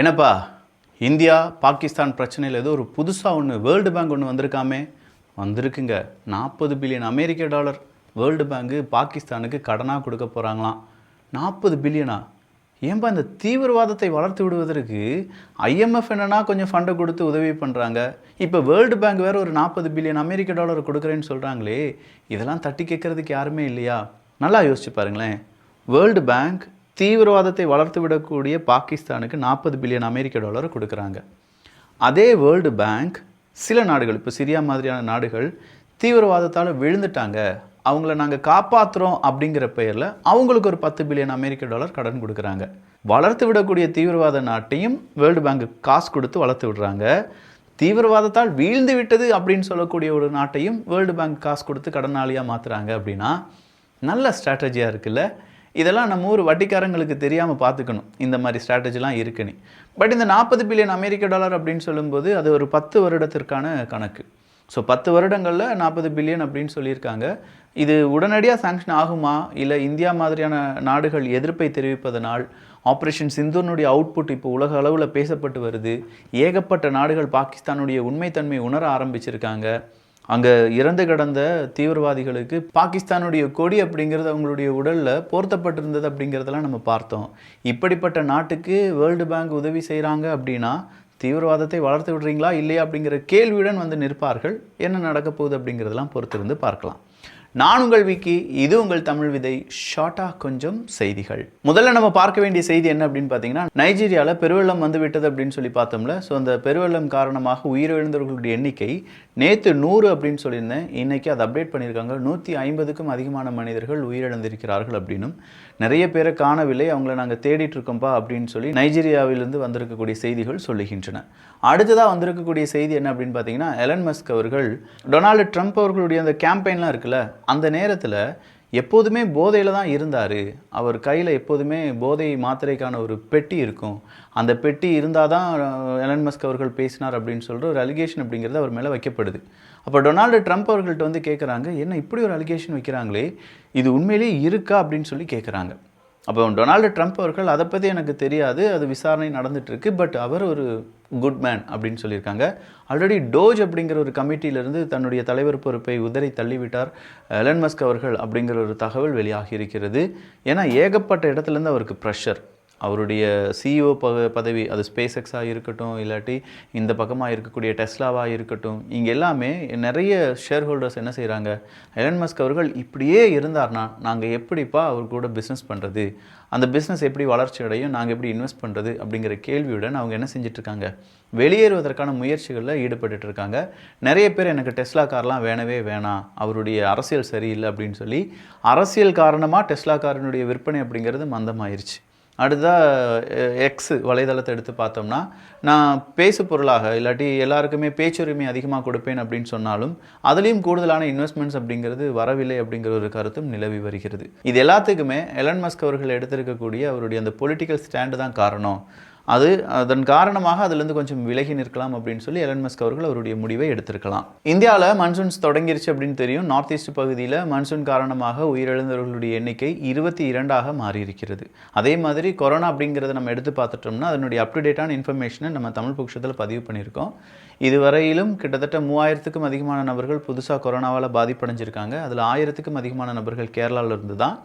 என்னப்பா இந்தியா பாகிஸ்தான் பிரச்சனையில் ஏதோ ஒரு புதுசாக ஒன்று வேர்ல்டு பேங்க் ஒன்று வந்திருக்காமே. வந்திருக்குங்க. நாற்பது பில்லியன் அமெரிக்க டாலர். வேர்ல்டு பேங்க்கு பாகிஸ்தானுக்கு கடனாக கொடுக்க போகிறாங்களாம் நாற்பது பில்லியனா? ஏன்பா இந்த தீவிரவாதத்தை வளர்த்து விடுவதற்கு ஐஎம்எஃப் என்னன்னா கொஞ்சம் ஃபண்டை கொடுத்து உதவி பண்ணுறாங்க இப்போ வேர்ல்டு பேங்க் வேறு ஒரு நாற்பது பில்லியன் அமெரிக்க டாலர் கொடுக்குறேன்னு சொல்கிறாங்களே இதெல்லாம் தட்டி கேட்கறதுக்கு யாருமே இல்லையா? நல்லா யோசிச்சு பாருங்களேன். வேர்ல்டு பேங்க் தீவிரவாதத்தை வளர்த்து விடக்கூடிய பாகிஸ்தானுக்கு நாற்பது பில்லியன் அமெரிக்க டாலர் கொடுக்குறாங்க. அதே வேர்ல்டு பேங்க் சில நாடுகள் இப்போ சிரியா மாதிரியான நாடுகள் தீவிரவாதத்தால் விழுந்துட்டாங்க. அவங்கள நாங்கள் காப்பாற்றுறோம் அப்படிங்கிற பெயரில் அவங்களுக்கு ஒரு பத்து பில்லியன் அமெரிக்க டாலர் கடன் கொடுக்குறாங்க. வளர்த்து விடக்கூடிய தீவிரவாத நாட்டையும் வேர்ல்டு பேங்க் காசு கொடுத்து வளர்த்து விடுறாங்க. தீவிரவாதத்தால் வீழ்ந்து விட்டது அப்படின்னு சொல்லக்கூடிய ஒரு நாட்டையும் வேர்ல்டு பேங்க் காசு கொடுத்து கடனாளியாக மாற்றுறாங்க அப்படின்னா நல்ல ஸ்ட்ராட்டஜியாக இருக்குல்ல. இதெல்லாம் நம்ம ஊர் வட்டிக்காரங்களுக்கு தெரியாமல் பார்த்துக்கணும். இந்த மாதிரி ஸ்ட்ராட்டஜிலாம் இருக்குன்னு பட் இந்த நாற்பது பில்லியன் அமெரிக்க டாலர் அப்படின்னு சொல்லும்போது அது ஒரு பத்து வருடத்திற்கான கணக்கு. ஸோ பத்து வருடங்களில் நாற்பது பில்லியன் அப்படின்னு சொல்லியிருக்காங்க. இது உடனடியாக சாங்ஷன் ஆகுமா? இல்லை இந்தியா மாதிரியான நாடுகள் எதிர்ப்பை தெரிவிப்பதனால் ஆப்ரேஷன் சிந்துனுடைய அவுட்புட் இப்போ உலக அளவில் பேசப்பட்டு வருது. ஏகப்பட்ட நாடுகள் பாகிஸ்தானுடைய உண்மைத்தன்மை உணர ஆரம்பிச்சிருக்காங்க. அங்கே இறந்து கிடந்த தீவிரவாதிகளுக்கு பாகிஸ்தானுடைய கொடி அப்படிங்கிறது அவங்களுடைய உடலில் போர்த்தப்பட்டிருந்தது அப்படிங்கிறதெல்லாம் நம்ம பார்த்தோம். இப்படிப்பட்ட நாட்டுக்கு வேர்ல்டு பேங்க் உதவி செய்கிறாங்க அப்படின்னா தீவிரவாதத்தை வளர்த்து விடுறீங்களா இல்லையா அப்படிங்கிற கேள்வியுடன் வந்து நிற்பார்கள். என்ன நடக்க போகுது அப்படிங்கிறதெல்லாம் பொறுத்திருந்து பார்க்கலாம். நான் உங்கள் விக்கி இது உங்கள் தமிழ் விதை. ஷார்ட்டாக கொஞ்சம் செய்திகள். முதல்ல நம்ம பார்க்க வேண்டிய செய்தி என்ன அப்படின்னு பார்த்தீங்கன்னா நைஜீரியாவில் பெருவெள்ளம் வந்து விட்டது அப்படின்னு சொல்லி பார்த்தோம்ல. ஸோ அந்த பெருவெள்ளம் காரணமாக உயிரிழந்தவர்களுடைய எண்ணிக்கை நேற்று நூறு அப்படின்னு சொல்லியிருந்தேன். இன்னைக்கு அதை அப்டேட் பண்ணியிருக்காங்க. நூற்றி ஐம்பதுக்கும் அதிகமான மனிதர்கள் உயிரிழந்திருக்கிறார்கள் அப்படின்னும். நிறைய பேரை காணவில்லை. அவங்கள நாங்கள் தேடிட்டு இருக்கோம்ப்பா அப்படின்னு சொல்லி நைஜீரியாவிலிருந்து வந்திருக்கக்கூடிய செய்திகள் சொல்லுகின்றன. அடுத்ததாக வந்திருக்கக்கூடிய செய்தி என்ன அப்படின்னு பார்த்தீங்கன்னா எலன் மஸ்க் அவர்கள் டொனால்டு ட்ரம்ப் அவர்களுடைய அந்த கேம்பெயின்லாம் இருக்குல்ல அந்த நேரத்தில் எப்போதுமே போதையில் தான் இருந்தார். அவர் கையில் எப்போதுமே போதை மாத்திரைக்கான ஒரு பெட்டி இருக்கும். அந்த பெட்டி இருந்தால் தான் எலன் மஸ்க் அவர்கள் பேசினார் அப்படின்னு சொல்கிற ஒரு அலிகேஷன் அப்படிங்கிறது அவர் மேலே வைக்கப்படுது. அப்போ டொனால்டு ட்ரம்ப் அவர்கள்ட்ட வந்து கேட்குறாங்க என்ன இப்படி ஒரு அலிகேஷன் வைக்கிறாங்களே? இது உண்மையிலேயே இருக்கா? அப்படின்னு சொல்லி கேட்குறாங்க அப்போ டொனால்டு ட்ரம்ப் அவர்கள் அதை பற்றி எனக்கு தெரியாது. அது விசாரணை நடந்துட்டுருக்கு பட் அவர் ஒரு குட் மேன் அப்படின்னு சொல்லியிருக்காங்க. ஆல்ரெடி டோஜ் அப்படிங்கிற ஒரு கமிட்டியிலிருந்து தன்னுடைய தலைவர் பொறுப்பை உதறி தள்ளிவிட்டார் எலன் மஸ்க் அவர்கள் அப்படிங்கிற ஒரு தகவல் வெளியாகி இருக்கிறது ஏன்னா ஏகப்பட்ட இடத்துலேருந்து அவருக்கு ப்ரெஷர் அவருடைய சிஇஓ ப பதவி அது ஸ்பேஸ் எக்ஸாக இருக்கட்டும் இல்லாட்டி இந்த பக்கமாக இருக்கக்கூடிய டெஸ்லாவாக இருக்கட்டும் இங்கே எல்லாமே நிறைய ஷேர் ஹோல்டர்ஸ் என்ன செய்கிறாங்க எலன் மஸ்க் அவர்கள் இப்படியே இருந்தார்னா நாங்கள் எப்படிப்பா அவர் கூட பிஸ்னஸ் பண்ணுறது அந்த பிஸ்னஸ் எப்படி வளர்ச்சி அடையும்? நாங்கள் எப்படி இன்வெஸ்ட் பண்ணுறது அப்படிங்கிற கேள்வியுடன் அவங்க என்ன செஞ்சிட்ருக்காங்க? வெளியேறுவதற்கான முயற்சிகளில் ஈடுபட்டு இருக்காங்க நிறைய பேர் எனக்கு டெஸ்லா கார்லாம் வேணவே வேணாம் அவருடைய அரசியல் சரியில்லை அப்படின்னு சொல்லி அரசியல் காரணமாக டெஸ்லா காரினுடைய விற்பனை அப்படிங்கிறது மந்தமாயிருச்சு. அடுத்ததாக எக்ஸு வலைதளத்தை எடுத்து பார்த்தோம்னா நான் பேசு பொருளாக இல்லாட்டி எல்லாருக்குமே பேச்சுரிமை அதிகமாக கொடுப்பேன் அப்படின்னு சொன்னாலும் அதுலேயும் கூடுதலான இன்வெஸ்ட்மெண்ட்ஸ் அப்படிங்கிறது வரவில்லை அப்படிங்கிற ஒரு கருத்தும் நிலவி வருகிறது. இது எல்லாத்துக்குமே எலன் மஸ்க் அவர்கள் எடுத்திருக்கக்கூடிய அவருடைய அந்த பொலிட்டிக்கல் ஸ்டாண்டு தான் காரணம். அது அதன் காரணமாக அதுலேருந்து கொஞ்சம் விலகி நிற்கலாம் அப்படின்னு சொல்லி எலன் மஸ்க் அவர்கள் அவருடைய முடிவை எடுத்திருக்கலாம். இந்தியாவில் மன்சூன்ஸ் தொடங்கிருச்சு அப்படின்னு தெரியும். நார்த் ஈஸ்ட் பகுதியில் மன்சூன் காரணமாக உயிரிழந்தவர்களுடைய எண்ணிக்கை இருபத்தி இரண்டாக மாறியிருக்கிறது. அதே மாதிரி கொரோனா அப்படிங்கிறத நம்ம எடுத்து பார்த்துட்டோம்னா அதனுடைய அப்டுடேட்டான டேட்டான இன்ஃபர்மேஷனை நம்ம தமிழ் புக்ஷத்தில் பதிவு பண்ணியிருக்கோம். இதுவரையிலும் கிட்டத்தட்ட மூவாயிரத்துக்கும் அதிகமான நபர்கள் புதுசாக கொரோனாவால் பாதிப்படைஞ்சிருக்காங்க. அதில் ஆயிரத்துக்கும் அதிகமான நபர்கள் கேரளாவிலிருந்து தான்.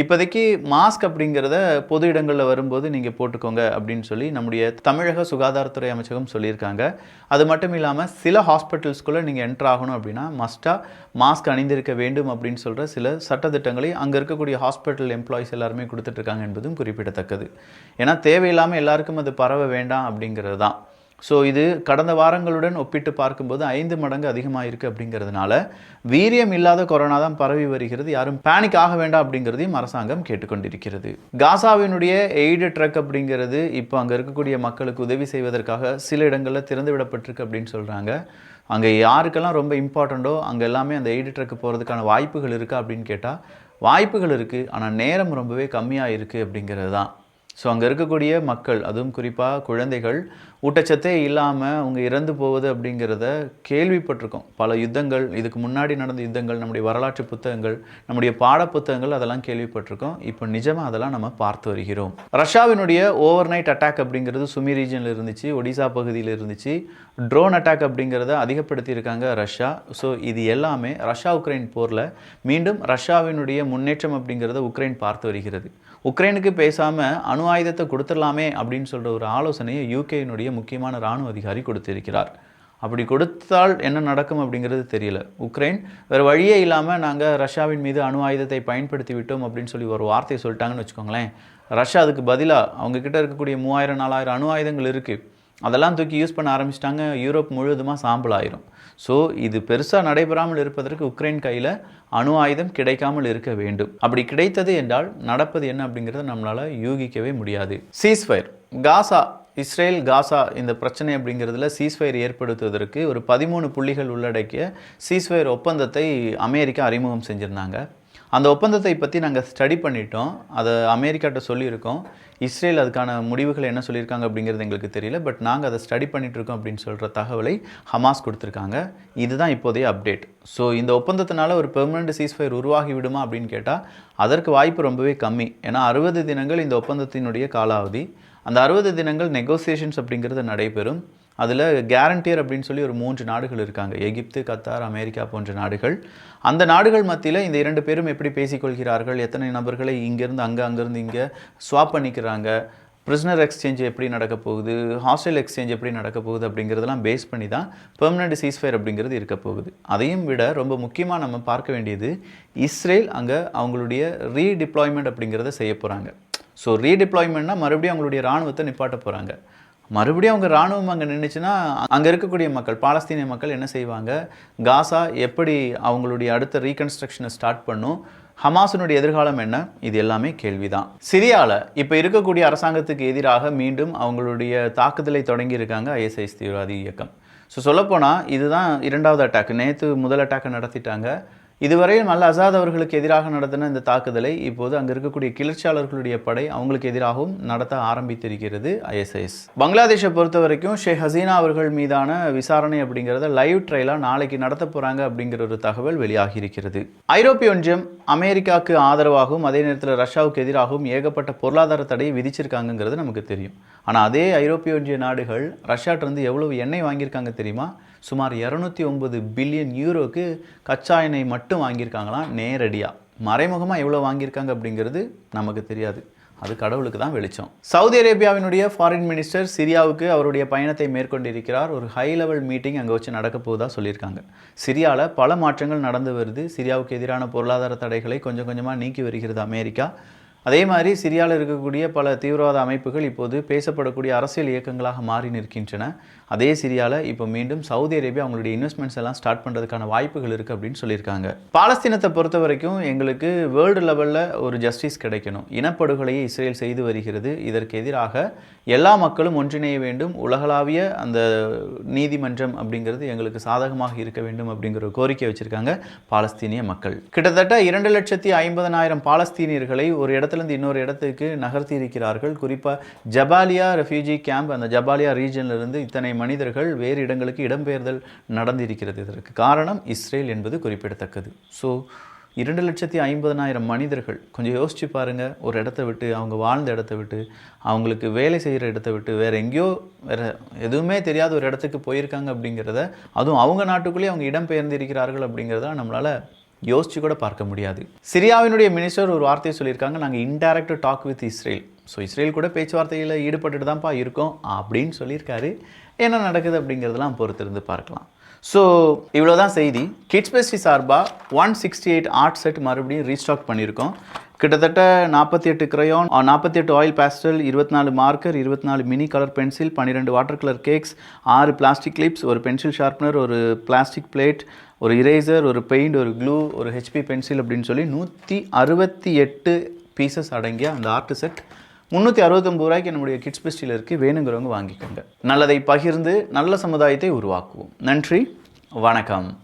இப்போதைக்கு மாஸ்க் அப்படிங்கிறத பொது இடங்களில் வரும்போது நீங்கள் போட்டுக்கோங்க அப்படின்னு சொல்லி நம்முடைய தமிழக சுகாதாரத்துறை அமைச்சகம் சொல்லியிருக்காங்க. அது மட்டும் இல்லாமல் சில ஹாஸ்பிட்டல்ஸ்குள்ளே நீங்கள் என்ட்ரு ஆகணும் அப்படின்னா மஸ்ட்டாக மாஸ்க் அணிந்திருக்க வேண்டும் அப்படின்னு சொல்கிற சில சட்டத்திட்டங்களை அங்கே இருக்கக்கூடிய ஹாஸ்பிட்டல் எம்ப்ளாயிஸ் எல்லாருமே கொடுத்துட்ருக்காங்க என்பதும் குறிப்பிடத்தக்கது. ஏன்னா தேவையில்லாமல் எல்லாருக்கும் அது பரவ வேண்டாம் அப்படிங்கிறது தான். ஸோ இது கடந்த வாரங்களுடன் ஒப்பிட்டு பார்க்கும்போது ஐந்து மடங்கு அதிகமாக இருக்குது அப்படிங்கிறதுனால வீரியம் இல்லாத கொரோனா தான் பரவி வருகிறது. யாரும் பேனிக் ஆக வேண்டாம் அப்படிங்கிறதையும் அரசாங்கம் கேட்டுக்கொண்டிருக்கிறது. காசாவினுடைய எய்டு ட்ரக் அப்படிங்கிறது இப்போ அங்கே இருக்கக்கூடிய மக்களுக்கு உதவி செய்வதற்காக சில இடங்களில் திறந்து விடப்பட்டிருக்கு அப்படின்னு சொல்கிறாங்க அங்கே யாருக்கெல்லாம் ரொம்ப இம்பார்ட்டண்ட்டோ அங்கே எல்லாமே அந்த எய்டு ட்ரக்கு போகிறதுக்கான வாய்ப்புகள் இருக்கா அப்படின்னு கேட்டால் வாய்ப்புகள் இருக்குது ஆனால் நேரம் ரொம்பவே கம்மியாக இருக்குது அப்படிங்கிறது தான். ஸோ அங்கே இருக்கக்கூடிய மக்கள் அதுவும் குறிப்பாக குழந்தைகள் ஊட்டச்சத்தே இல்லாமல் அவங்க இறந்து போவது அப்படிங்கிறத கேள்விப்பட்டிருக்கோம். பல யுத்தங்கள் இதுக்கு முன்னாடி நடந்த யுத்தங்கள் நம்முடைய வரலாற்று புத்தகங்கள் நம்முடைய பாட புத்தகங்கள் அதெல்லாம் கேள்விப்பட்டிருக்கோம். இப்போ நிஜமாக அதெல்லாம் நம்ம பார்த்து வருகிறோம். ரஷ்யாவினுடைய ஓவர் நைட் அட்டாக் அப்படிங்கிறது சுமி ரீஜனில் இருந்துச்சு ஒடிசா பகுதியில் இருந்துச்சு. ட்ரோன் அட்டாக் அப்படிங்கிறத அதிகப்படுத்தியிருக்காங்க ரஷ்யா. ஸோ இது எல்லாமே ரஷ்யா உக்ரைன் போரில் மீண்டும் ரஷ்யாவினுடைய முன்னேற்றம் அப்படிங்கிறத உக்ரைன் பார்த்து வருகிறது. உக்ரைனுக்கு பேசாமல் அணு ஆயுதத்தை கொடுத்துடலாமே அப்படின்னு சொல்கிற ஒரு ஆலோசனையை யூகேயினுடைய முக்கியமான இராணுவ அதிகாரி கொடுத்திருக்கிறார். அப்படி கொடுத்தால் என்ன நடக்கும் அப்படிங்கிறது தெரியல. உக்ரைன் வேறு வழியே இல்லாமல் நாங்கள் ரஷ்யாவின் மீது அணு ஆயுதத்தை பயன்படுத்தி விட்டோம் அப்படின்னு சொல்லி ஒரு வார்த்தையை சொல்லிட்டாங்கன்னு வச்சுக்கோங்களேன். ரஷ்யா அதுக்கு பதிலாக அவங்க கிட்ட இருக்கக்கூடிய மூவாயிரம் நாலாயிரம் அணு ஆயுதங்கள் இருக்குது அதெல்லாம் தூக்கி யூஸ் பண்ண ஆரம்பிச்சிட்டாங்க. யூரோப் முழுவதுமாக சாம்பல் ஆயிரும். ஸோ இது பெருசாக நடைபெறாமல் இருப்பதற்கு உக்ரைன் கையில் அணு ஆயுதம் கிடைக்காமல் இருக்க வேண்டும். அப்படி கிடைத்தது என்றால் நடப்பது என்ன அப்படிங்கிறத நம்மளால் யூகிக்கவே முடியாது. சீஸ்ஃபயர் காசா இஸ்ரேல் காசா இந்த பிரச்சனை அப்படிங்கிறதுல சீஸ்ஃபயர் ஏற்படுத்துவதற்கு ஒரு பதிமூணு புள்ளிகள் உள்ளடக்கிய சீஸ்ஃபயர் ஒப்பந்தத்தை அமெரிக்கா அறிமுகம் செஞ்சுருந்தாங்க. அந்த ஒப்பந்தத்தை பற்றி நாங்கள் ஸ்டடி பண்ணிட்டோம். அதை அமெரிக்காட்ட சொல்லியிருக்கோம். இஸ்ரேல் அதுக்கான முடிவுகள் என்ன சொல்லியிருக்காங்க அப்படிங்கிறது எங்களுக்கு தெரியல. பட் நாங்கள் அதை ஸ்டடி பண்ணிகிட்ருக்கோம் அப்படின்னு சொல்கிற தகவலை ஹமாஸ் கொடுத்துருக்காங்க. இதுதான் இப்போதைய அப்டேட் ஸோ இந்த ஒப்பந்தத்தினால ஒரு பெர்மனண்ட் சீஸ்ஃபயர் உருவாகி விடுமா அப்படின்னு கேட்டால் அதற்கு வாய்ப்பு ரொம்பவே கம்மி. ஏன்னா அறுபது தினங்கள் இந்த ஒப்பந்தத்தினுடைய காலாவதி. அந்த அறுபது தினங்கள் நெகோசியேஷன்ஸ் அப்படிங்கிறது நடைபெறும். அதில் கேரண்டியர் அப்படின்னு சொல்லி ஒரு மூன்று நாடுகள் இருக்காங்க. எகிப்து கத்தார் அமெரிக்கா போன்ற நாடுகள். அந்த நாடுகள் மத்தியில் இந்த இரண்டு பேரும் எப்படி பேசிக்கொள்கிறார்கள்? எத்தனை நபர்களை இங்கேருந்து அங்கே அங்கேருந்து இங்கே ஸ்வாப் பண்ணிக்கிறாங்க? ப்ரிஸ்னர் எக்ஸ்சேஞ்ச் எப்படி நடக்க போகுது? ஹாஸ்டல் எக்ஸ்சேஞ்ச் எப்படி நடக்க போகுது அப்படிங்கிறதெல்லாம் பேஸ் பண்ணி தான் பெர்மனண்ட் சீஸ்ஃபயர் அப்படிங்கிறது இருக்க போகுது. அதையும் விட ரொம்ப முக்கியமாக நம்ம பார்க்க வேண்டியது இஸ்ரேல் அங்கே அவங்களுடைய ரீடிப்ளாய்மெண்ட் அப்படிங்கிறத செய்ய போகிறாங்க ஸோ ரீடிப்ளாய்மெண்ட்னா மறுபடியும் அவங்களுடைய இராணுவத்தை நிப்பாட்ட போகிறாங்க மறுபடியும் அவங்க இராணுவம் அங்கே நின்றுச்சுன்னா அங்கே இருக்கக்கூடிய மக்கள் பாலஸ்தீனிய மக்கள் என்ன செய்வாங்க? காசா எப்படி அவங்களுடைய அடுத்த ரீகன்ஸ்ட்ரக்ஷனை ஸ்டார்ட் பண்ணும்? ஹமாஸினுடைய எதிர்காலம் என்ன? இது எல்லாமே கேள்விதான். சிரியாவில் இப்போ இருக்கக்கூடிய அரசாங்கத்துக்கு எதிராக மீண்டும் அவங்களுடைய தாக்குதலை தொடங்கியிருக்காங்க ஐஎஸ்ஐஎஸ் தீவிரவாதி இயக்கம். ஸோ சொல்லப்போனால் இதுதான் இரண்டாவது அட்டாக் நேற்று முதல் அட்டாக்கை நடத்திட்டாங்க. இதுவரையில் மல்ல அசாத் அவர்களுக்கு எதிராக நடத்தின இந்த தாக்குதலை இப்போது அங்கே இருக்கக்கூடிய கிளர்ச்சியாளர்களுடைய படை அவங்களுக்கு எதிராகவும் நடத்த ஆரம்பித்திருக்கிறது ஐஎஸ்ஐஎஸ் பங்களாதேஷை பொறுத்த வரைக்கும் ஷேக் ஹசீனா அவர்கள் மீதான விசாரணை அப்படிங்கிறத லைவ் ட்ரையலாக நாளைக்கு நடத்த போகிறாங்க அப்படிங்கிற ஒரு தகவல் வெளியாகி இருக்கிறது ஐரோப்பிய ஒன்றியம் அமெரிக்காவுக்கு ஆதரவாகவும் அதே நேரத்தில் ரஷ்யாவுக்கு எதிராகவும் ஏகப்பட்ட பொருளாதார தடையை விதிச்சிருக்காங்கங்கிறது நமக்கு தெரியும். ஆனால் அதே ஐரோப்பிய ஒன்றிய நாடுகள் ரஷ்யாட்டிருந்து எவ்வளவு எண்ணெய் வாங்கியிருக்காங்க தெரியுமா? சுமார் இரநூத்தி ஒன்பது பில்லியன் யூரோக்கு கச்சா எண்ணெய் மட்டும் வாங்கியிருக்காங்களாம் நேரடியாக மறைமுகமாக எவ்வளோ வாங்கியிருக்காங்க அப்படிங்கிறது நமக்கு தெரியாது. அது கடவுளுக்கு தான் வெளிச்சம். சவுதி அரேபியாவினுடைய ஃபாரின் மினிஸ்டர் சிரியாவுக்கு அவருடைய பயணத்தை மேற்கொண்டிருக்கிறார். ஒரு ஹை லெவல் மீட்டிங் அங்கே வச்சு நடக்க போவதா சொல்லியிருக்காங்க. சிரியாவில் பல மாற்றங்கள் நடந்து வருது. சிரியாவுக்கு எதிரான பொருளாதார தடைகளை கொஞ்சம் கொஞ்சமாக நீக்கி வருகிறது அமெரிக்கா. அதே மாதிரி சிரியாவில் இருக்கக்கூடிய பல தீவிரவாத அமைப்புகள் இப்போது பேசப்படக்கூடிய அரசியல் இயக்கங்களாக மாறி நிற்கின்றன. அதே சிரியாவில் இப்போ மீண்டும் சவுதி அரேபியா அவங்களுடைய இன்வெஸ்ட்மெண்ட்ஸ் எல்லாம் ஸ்டார்ட் பண்ணுறதுக்கான வாய்ப்புகள் இருக்குது அப்படின்னு சொல்லியிருக்காங்க. பாலஸ்தீனத்தை பொறுத்த வரைக்கும் எங்களுக்கு வேர்ல்டு லெவலில் ஒரு ஜஸ்டிஸ் கிடைக்கணும். இனப்படுகொலையை இஸ்ரேல் செய்து வருகிறது. இதற்கு எதிராக எல்லா மக்களும் ஒன்றிணைய வேண்டும். உலகளாவிய அந்த நீதிமன்றம் அப்படிங்கிறது எங்களுக்கு சாதகமாக இருக்க வேண்டும் அப்படிங்கிற ஒரு கோரிக்கை வச்சுருக்காங்க பாலஸ்தீனிய மக்கள். கிட்டத்தட்ட இரண்டு லட்சத்தி ஐம்பதனாயிரம் பாலஸ்தீனியர்களை ஒரு இடத்துலேருந்து இன்னொரு இடத்துக்கு நகர்த்தி இருக்கிறார்கள். குறிப்பாக ஜபாலியா ரெஃப்யூஜி கேம்ப் அந்த ஜபாலியா ரீஜன்லேருந்து இத்தனை மனிதர்கள் வேறு இடங்களுக்கு இடம்பெயர்தல் நடந்திருக்கிறது இதற்கு காரணம் இஸ்ரேல் என்பது குறிப்பிடத்தக்கது. ஸோ இரண்டு லட்சத்தி ஐம்பதனாயிரம் மனிதர்கள் கொஞ்சம் யோசிச்சு பாருங்கள் ஒரு இடத்த விட்டு அவங்க வாழ்ந்த இடத்த விட்டு அவங்களுக்கு வேலை செய்கிற இடத்த விட்டு வேற எங்கேயோ வேற எதுவுமே தெரியாத ஒரு இடத்துக்கு போயிருக்காங்க அப்படிங்கிறத அதுவும் அவங்க நாட்டுக்குள்ளேயே அவங்க இடம்பெயர்ந்திருக்கிறார்கள் அப்படிங்கிறத நம்மளால் யோசிச்சு கூட பார்க்க முடியாது. சிரியாவினுடைய மினிஸ்டர் ஒரு வார்த்தையை சொல்லியிருக்காங்க நாங்கள் indirect talk with Israel so Israel கூட பேச்சுவார்த்தையில் ஈடுபட்டுட்டு தான்ப்பா இருக்கோம் அப்படின்னு சொல்லியிருக்காரு. என்ன நடக்குது அப்படிங்கிறதெல்லாம் பொறுத்திருந்து பார்க்கலாம். ஸோ இவ்வளோ தான் செய்தி. கிட்ஸ் பெஸ்டி சார்பாக one sixty eight art set மறுபடியும் ரீஸ்டாக் பண்ணியிருக்கோம். கிட்டத்தட்ட நாற்பத்தி எட்டு கிரையான் நாற்பத்தி எட்டு ஆயில் பேஸ்டல் இருபத்தி நாலு மார்க்கர் இருபத்தி நாலு மினி கலர் பென்சில் பன்னிரெண்டு வாட்டர் கலர் கேக்ஸ் ஆறு பிளாஸ்டிக் கிளிப்ஸ் ஒரு பென்சில் ஷார்ப்னர் ஒரு பிளாஸ்டிக் பிளேட் ஒரு இரேசர் ஒரு பெயிண்ட் ஒரு க்ளூ ஒரு ஹெச்பி பென்சில் அப்படின்னு சொல்லி நூற்றி அறுபத்தி எட்டு பீசஸ் அடங்கிய அந்த ஆர்ட் செட் முந்நூற்றி அறுபத்தொம்பது ரூபாய்க்கு நம்முடைய கிட்ஸ் பெஸ்டில் இருக்குது வேணுங்கிறவங்க வாங்கிக்கோங்க. நல்லதை பகிர்ந்து நல்ல சமுதாயத்தை உருவாக்குவோம். நன்றி. வணக்கம்.